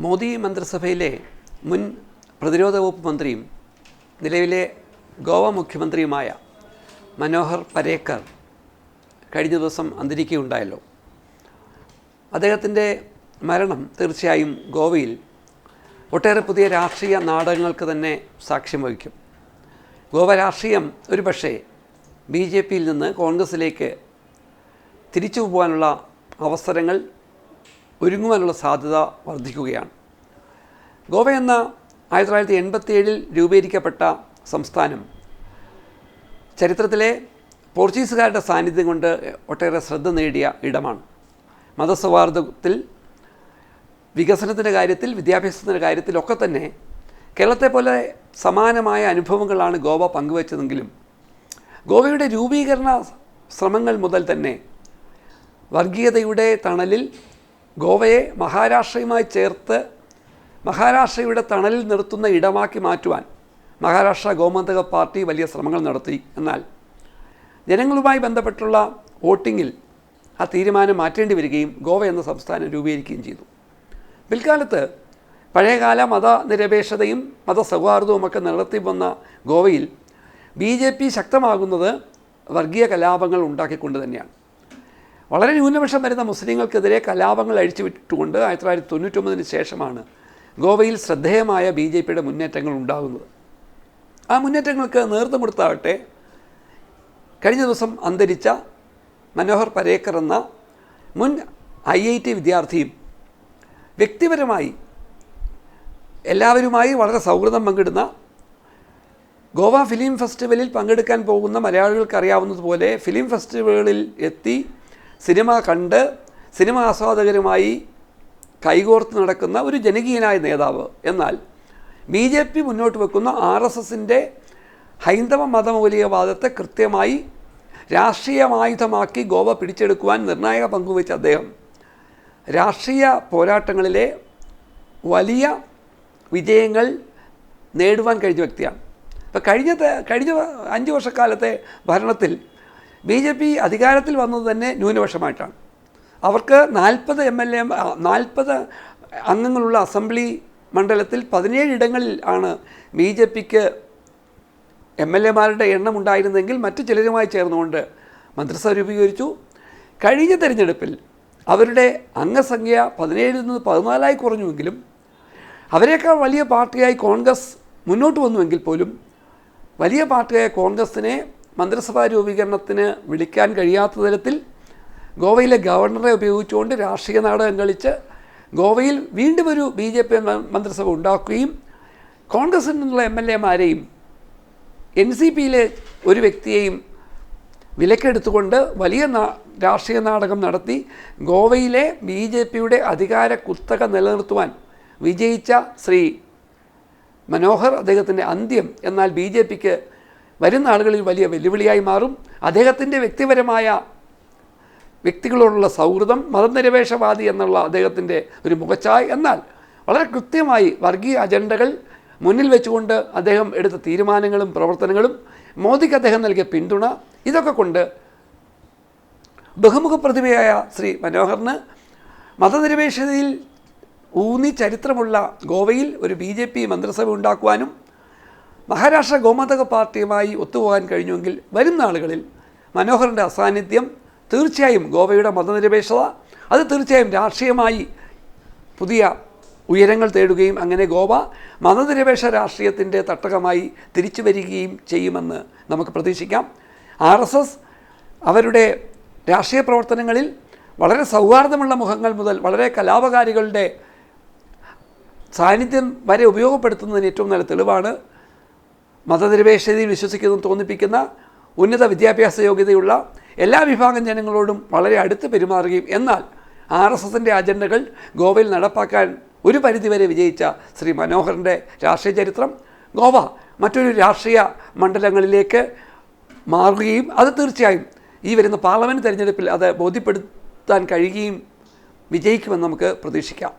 മോദി മന്ത്രിസഭയിലെ മുൻ പ്രതിരോധ വകുപ്പ് മന്ത്രിയും നിലവിലെ ഗോവ മുഖ്യമന്ത്രിയുമായ മനോഹർ പരേക്കർ കഴിഞ്ഞ ദിവസം അന്തരിക്കുകയുണ്ടായല്ലോ. അദ്ദേഹത്തിന്റെ മരണം തീർച്ചയായും ഗോവയിൽ ഒട്ടേറെ പുതിയ രാഷ്ട്രീയ നാടകങ്ങൾക്ക് തന്നെ സാക്ഷ്യം വഹിക്കും. ഗോവ രാഷ്ട്രീയം ഒരു പക്ഷേ ബി ജെ പിയിൽ നിന്ന് കോൺഗ്രസിലേക്ക് തിരിച്ചു പോകാനുള്ള അവസരങ്ങൾ ഒരുങ്ങുവാനുള്ള സാധ്യത വർദ്ധിക്കുകയാണ്. ഗോവ എന്ന ആയിരത്തി തൊള്ളായിരത്തി എൺപത്തിയേഴിൽ രൂപീകരിക്കപ്പെട്ട സംസ്ഥാനം ചരിത്രത്തിലെ പോർച്ചുഗീസുകാരുടെ സാന്നിധ്യം കൊണ്ട് ഒട്ടേറെ ശ്രദ്ധ നേടിയ ഇടമാണ്. മതസൗഹാർദ്ദത്തിൽ വികസനത്തിന്റെ കാര്യത്തിൽ വിദ്യാഭ്യാസത്തിന്റെ കാര്യത്തിലൊക്കെ തന്നെ കേരളത്തെ പോലെ സമാനമായ അനുഭവങ്ങളാണ് ഗോവ പങ്കുവച്ചതെങ്കിലും ഗോവയുടെ രൂപീകരണ ശ്രമങ്ങൾ മുതൽ തന്നെ വർഗീയതയുടെ തണലിൽ ഗോവയെ മഹാരാഷ്ട്രയുമായി ചേർത്ത് മഹാരാഷ്ട്രയുടെ തണലിൽ നിർത്തുന്ന ഇടമാക്കി മാറ്റുവാൻ മഹാരാഷ്ട്ര ഗോമന്തക പാർട്ടി വലിയ ശ്രമങ്ങൾ നടത്തി. എന്നാൽ ജനങ്ങളുമായി ബന്ധപ്പെട്ടുള്ള വോട്ടിങ്ങിൽ ആ തീരുമാനം മാറ്റേണ്ടി വരികയും ഗോവ എന്ന സംസ്ഥാനം രൂപീകരിക്കുകയും ചെയ്തു. പിൽക്കാലത്ത് പഴയകാല മതനിരപേക്ഷതയും മതസൗഹാർദ്ദവും ഒക്കെ നിലനിർത്തി വന്ന ഗോവയിൽ ബി ജെ പി ശക്തമാകുന്നത് വർഗീയ കലാപങ്ങൾ ഉണ്ടാക്കിക്കൊണ്ട് തന്നെയാണ്. വളരെ ന്യൂനപക്ഷം വരുന്ന മുസ്ലിങ്ങൾക്കെതിരെ കലാപങ്ങൾ അഴിച്ചുവിട്ടുകൊണ്ട് ആയിരത്തി തൊള്ളായിരത്തി തൊണ്ണൂറ്റൊമ്പതിന് ശേഷമാണ് ഗോവയിൽ ശ്രദ്ധേയമായ ബി ജെ പിയുടെ മുന്നേറ്റങ്ങൾ ഉണ്ടാകുന്നത്. ആ മുന്നേറ്റങ്ങൾക്ക് നേതൃത്വം കൊടുത്താവട്ടെ കഴിഞ്ഞ ദിവസം അന്തരിച്ച മനോഹർ പരേക്കർ എന്ന മുൻ ഐ ഐ ടി വിദ്യാർത്ഥിയും വ്യക്തിപരമായി എല്ലാവരുമായി വളരെ സൗഹൃദം പങ്കിടുന്ന ഗോവ ഫിലിം ഫെസ്റ്റിവലിൽ പങ്കെടുക്കാൻ പോകുന്ന മലയാളികൾക്ക് അറിയാവുന്നതുപോലെ ഫിലിം ഫെസ്റ്റിവലുകളിൽ എത്തി സിനിമ കണ്ട് സിനിമ ആസ്വാദകരുമായി കൈകോർത്ത് നടക്കുന്ന ഒരു ജനകീയനായ നേതാവ്. എന്നാൽ ബി ജെ പി മുന്നോട്ട് വെക്കുന്ന ആർ എസ് എസിന്റെ ഹൈന്ദവ മതമൗലികവാദത്തെ കൃത്യമായി രാഷ്ട്രീയമായുധമാക്കി ഗോവ പിടിച്ചെടുക്കുവാൻ നിർണായക പങ്കുവച്ച അദ്ദേഹം രാഷ്ട്രീയ പോരാട്ടങ്ങളിലെ വലിയ വിജയങ്ങൾ നേടുവാൻ കഴിഞ്ഞ വ്യക്തിയാണ്. അപ്പോൾ കഴിഞ്ഞ കഴിഞ്ഞ അഞ്ച് വർഷക്കാലത്തെ ഭരണത്തിൽ ബി ജെ പി അധികാരത്തിൽ വന്നത് തന്നെ ന്യൂനപക്ഷമായിട്ടാണ്. അവർക്ക് നാൽപ്പത് എം എൽ എ നാൽപ്പത് അംഗങ്ങളുള്ള അസംബ്ലി മണ്ഡലത്തിൽ പതിനേഴ് ഇടങ്ങളിൽ ആണ് ബി ജെ പിക്ക് എം എൽ എമാരുടെ എണ്ണം ഉണ്ടായിരുന്നെങ്കിൽ മറ്റു ചിലരുമായി ചേർന്നുകൊണ്ട് മന്ത്രിസഭ രൂപീകരിച്ചു. കഴിഞ്ഞ തെരഞ്ഞെടുപ്പിൽ അവരുടെ അംഗസംഖ്യ പതിനേഴിൽ നിന്ന് പതിനാലായി കുറഞ്ഞുവെങ്കിലും അവരെക്കാൾ വലിയ പാർട്ടിയായി കോൺഗ്രസ് മുന്നോട്ട് വന്നുവെങ്കിൽ പോലും വലിയ പാർട്ടിയായ കോൺഗ്രസിനെ മന്ത്രിസഭാ രൂപീകരണത്തിന് വിളിക്കാൻ കഴിയാത്ത തരത്തിൽ ഗോവയിലെ ഗവർണറെ ഉപയോഗിച്ചുകൊണ്ട് രാഷ്ട്രീയ നാടകം കളിച്ച് ഗോവയിൽ വീണ്ടും ഒരു ബി ജെ പി മന്ത്രിസഭ ഉണ്ടാക്കുകയും കോൺഗ്രസിൽ നിന്നുള്ള എം എൽ എമാരെയും എൻ സി പിയിലെ ഒരു വ്യക്തിയെയും വിലക്കെടുത്തുകൊണ്ട് വലിയ രാഷ്ട്രീയ നാടകം നടത്തി ഗോവയിലെ ബി ജെ പിയുടെ അധികാര കുത്തക നിലനിർത്തുവാൻ വിജയിച്ച ശ്രീ മനോഹർ അദ്ദേഹത്തിന്റെ അന്ത്യം എന്നാൽ ബി ജെ പിക്ക് വരുന്ന ആളുകളിൽ വലിയ വെല്ലുവിളിയായി മാറും. അദ്ദേഹത്തിന്റെ വ്യക്തിപരമായ വ്യക്തികളോടുള്ള സൗഹൃദം മതനിരപേക്ഷവാദി എന്നുള്ള അദ്ദേഹത്തിന്റെ ഒരു മുഖച്ചായ എന്നാൽ വളരെ കൃത്യമായി വർഗീയ അജണ്ടകൾ മുന്നിൽ വെച്ചുകൊണ്ട് അദ്ദേഹം എടുത്ത തീരുമാനങ്ങളും പ്രവർത്തനങ്ങളും മോദിക്ക് അദ്ദേഹം നൽകിയ പിന്തുണ ഇതൊക്കെ കൊണ്ട് ബഹുമുഖ പ്രതിഭയായ ശ്രീ മനോഹറിന് മതനിരപേക്ഷതയിൽ ഊന്നി ചരിത്രമുള്ള ഗോവയിൽ ഒരു ബി ജെ പി മന്ത്രിസഭ ഉണ്ടാക്കുവാനും മഹാരാഷ്ട്ര ഗോമതക പാർട്ടിയുമായി ഒത്തുപോകാൻ കഴിഞ്ഞുവെങ്കിൽ വരും നാളുകളിൽ മനോഹറിന്റെ അസാന്നിധ്യം തീർച്ചയായും ഗോവയുടെ മതനിരപേക്ഷത അത് തീർച്ചയായും രാഷ്ട്രീയമായി പുതിയ ഉയരങ്ങൾ തേടുകയും അങ്ങനെ ഗോവ മതനിരപേക്ഷ രാഷ്ട്രീയത്തിന്റെ തട്ടകമായി തിരിച്ചു വരികയും ചെയ്യുമെന്ന് നമുക്ക് പ്രതീക്ഷിക്കാം. ആർ എസ് എസ് അവരുടെ രാഷ്ട്രീയ പ്രവർത്തനങ്ങളിൽ വളരെ സൗഹാർദ്ദമുള്ള മുഖങ്ങൾ മുതൽ വളരെ കലാപകാരികളുടെ സാന്നിധ്യം വരെ ഉപയോഗപ്പെടുത്തുന്നതിന് ഏറ്റവും നല്ല തെളിവാണ് മതനിരപേക്ഷതയിൽ വിശ്വസിക്കുന്നു തോന്നിപ്പിക്കുന്ന ഉന്നത വിദ്യാഭ്യാസ യോഗ്യതയുള്ള എല്ലാ വിഭാഗം ജനങ്ങളോടും വളരെ അടുത്ത് പെരുമാറുകയും എന്നാൽ ആർ എസ് എസിന്റെ അജണ്ടകൾ ഗോവയിൽ നടപ്പാക്കാൻ ഒരു പരിധിവരെ വിജയിച്ച ശ്രീ മനോഹറിന്റെ രാഷ്ട്രീയ ചരിത്രം ഗോവ മറ്റൊരു രാഷ്ട്രീയ മണ്ഡലങ്ങളിലേക്ക് മാറുകയും അത് തീർച്ചയായും ഈ വരുന്ന പാർലമെന്റ് തിരഞ്ഞെടുപ്പിൽ അത് ബോധ്യപ്പെടുത്താൻ കഴിയുകയും വിജയിക്കുമെന്ന് നമുക്ക് പ്രതീക്ഷിക്കാം.